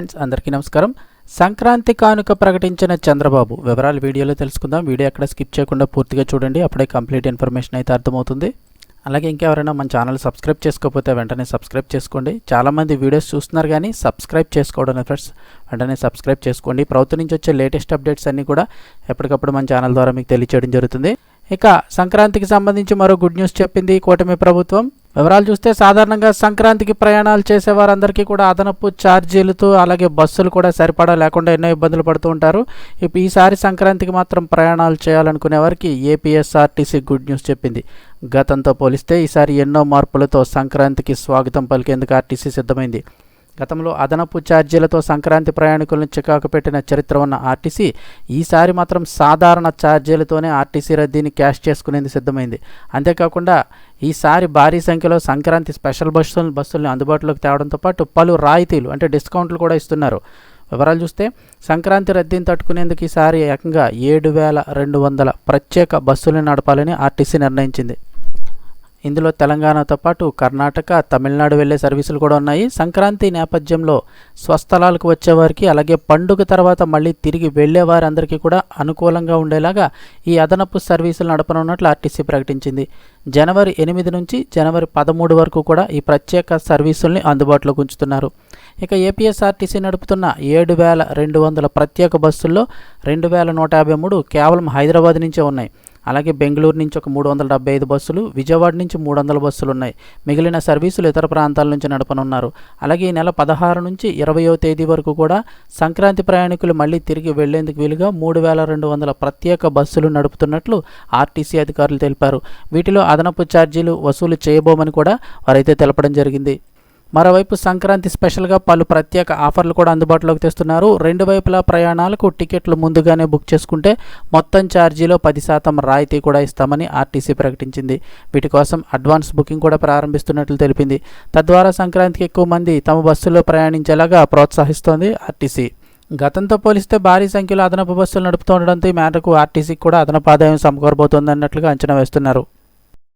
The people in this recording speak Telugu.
ఫ్రెండ్స్ అందరికీ నమస్కారం. సంక్రాంతి కానుక ప్రకటించిన చంద్రబాబు. వివరాలు వీడియోలో తెలుసుకుందాం. వీడియో ఎక్కడ స్కిప్ చేయకుండా పూర్తిగా చూడండి. అప్పుడే కంప్లీట్ ఇన్ఫర్మేషన్ అయితే అర్థమవుతుంది. అలాగే ఇంకెవరైనా మన ఛానల్ సబ్స్క్రైబ్ చేసుకోకపోతే వెంటనే సబ్స్క్రైబ్ చేసుకోండి. చాలామంది వీడియోస్ చూస్తున్నారు కానీ సబ్స్క్రైబ్ చేసుకోవడం ఫ్రెండ్స్. వెంటనే సబ్స్క్రైబ్ చేసుకోండి. ప్రభుత్వం నుంచి వచ్చే లేటెస్ట్ అప్డేట్స్ అన్నీ కూడా ఎప్పటికప్పుడు మన ఛానల్ ద్వారా మీకు తెలియచేయడం జరుగుతుంది. ఇక సంక్రాంతికి సంబంధించి మరో గుడ్ న్యూస్ చెప్పింది కూటమి ప్రభుత్వం. వివరాలు చూస్తే సాధారణంగా సంక్రాంతికి ప్రయాణాలు చేసే వారందరికీ కూడా అదనపు ఛార్జీలతో అలాగే బస్సులు కూడా సరిపడా లేకుండా ఎన్నో ఇబ్బందులు పడుతూ ఉంటారు. ఇప్పుడు ఈసారి సంక్రాంతికి మాత్రం ప్రయాణాలు చేయాలనుకునే వారికి ఏపీఎస్ఆర్టీసీ గుడ్ న్యూస్ చెప్పింది. గతంతో పోలిస్తే ఈసారి ఎన్నో మార్పులతో సంక్రాంతికి స్వాగతం పలికేందుకు ఆర్టీసీ సిద్ధమైంది. గతంలో అదనపు ఛార్జీలతో సంక్రాంతి ప్రయాణికులను చికాకు పెట్టిన చరిత్ర ఉన్న ఆర్టీసీ ఈసారి మాత్రం సాధారణ ఛార్జీలతోనే ఆర్టీసీ రద్దీని క్యాష్ చేసుకునేందుకు సిద్ధమైంది. అంతేకాకుండా ఈసారి భారీ సంఖ్యలో సంక్రాంతి స్పెషల్ బస్సులు బస్సుల్ని అందుబాటులోకి తేవడంతో పాటు పలు రాయితీలు అంటే డిస్కౌంట్లు కూడా ఇస్తున్నారు. వివరాలు చూస్తే సంక్రాంతి రద్దీని తట్టుకునేందుకు ఈసారి ఏకంగా ఏడు వేల రెండు వందల ప్రత్యేక బస్సులను నడపాలని ఆర్టీసీ నిర్ణయించింది. ఇందులో తెలంగాణతో పాటు కర్ణాటక తమిళనాడు వెళ్ళే సర్వీసులు కూడా ఉన్నాయి. సంక్రాంతి నేపథ్యంలో స్వస్థలాలకు వచ్చేవారికి అలాగే పండుగ తర్వాత మళ్ళీ తిరిగి వెళ్ళే వారందరికీ కూడా అనుకూలంగా ఉండేలాగా ఈ అదనపు సర్వీసులు నడపనున్నట్లు ఆర్టీసీ ప్రకటించింది. జనవరి ఎనిమిది నుంచి జనవరి పదమూడు వరకు కూడా ఈ ప్రత్యేక సర్వీసుల్ని అందుబాటులో ఉంచుతున్నారు. ఇక ఏపీఎస్ఆర్టీసీ నడుపుతున్న ఏడు వేల రెండు వందల ప్రత్యేక బస్సుల్లో రెండు వేల నూట యాభై మూడు కేవలం హైదరాబాద్ నుంచే ఉన్నాయి. అలాగే బెంగళూరు నుంచి ఒక మూడు వందల డెబ్బై ఐదు బస్సులు విజయవాడ నుంచి మూడు వందల బస్సులు ఉన్నాయి మిగిలిన సర్వీసులు ఇతర ప్రాంతాల నుంచి నడపనున్నారు. అలాగే ఈ నెల పదహారు నుంచి ఇరవయో తేదీ వరకు కూడా సంక్రాంతి ప్రయాణికులు మళ్ళీ తిరిగి వెళ్ళేందుకు వీలుగా మూడు వేల రెండు వందల ప్రత్యేక బస్సులు నడుపుతున్నట్లు ఆర్టీసీ అధికారులు తెలిపారు. వీటిలో అదనపు ఛార్జీలు వసూలు చేయబోమని కూడా వారైతే తెలపడం జరిగింది. మరోవైపు సంక్రాంతి స్పెషల్గా పలు ప్రత్యేక ఆఫర్లు కూడా అందుబాటులోకి తెస్తున్నారు. రెండు వైపులా ప్రయాణాలకు టికెట్లు ముందుగానే బుక్ చేసుకుంటే మొత్తం ఛార్జీలో పది శాతం రాయితీ కూడా ఇస్తామని ఆర్టీసీ ప్రకటించింది. వీటి కోసం అడ్వాన్స్ బుకింగ్ కూడా ప్రారంభిస్తున్నట్లు తెలిపింది. తద్వారా సంక్రాంతికి ఎక్కువ మంది తమ బస్సుల్లో ప్రయాణించేలాగా ప్రోత్సహిస్తోంది ఆర్టీసీ. గతంతో పోలిస్తే భారీ సంఖ్యలో అదనపు బస్సులు నడుపుతూ ఉండడంతో ఈ మేరకు ఆర్టీసీకి కూడా అదనపు ఆదాయం సమకూరబోతోందన్నట్లుగా అంచనా వేస్తున్నారు.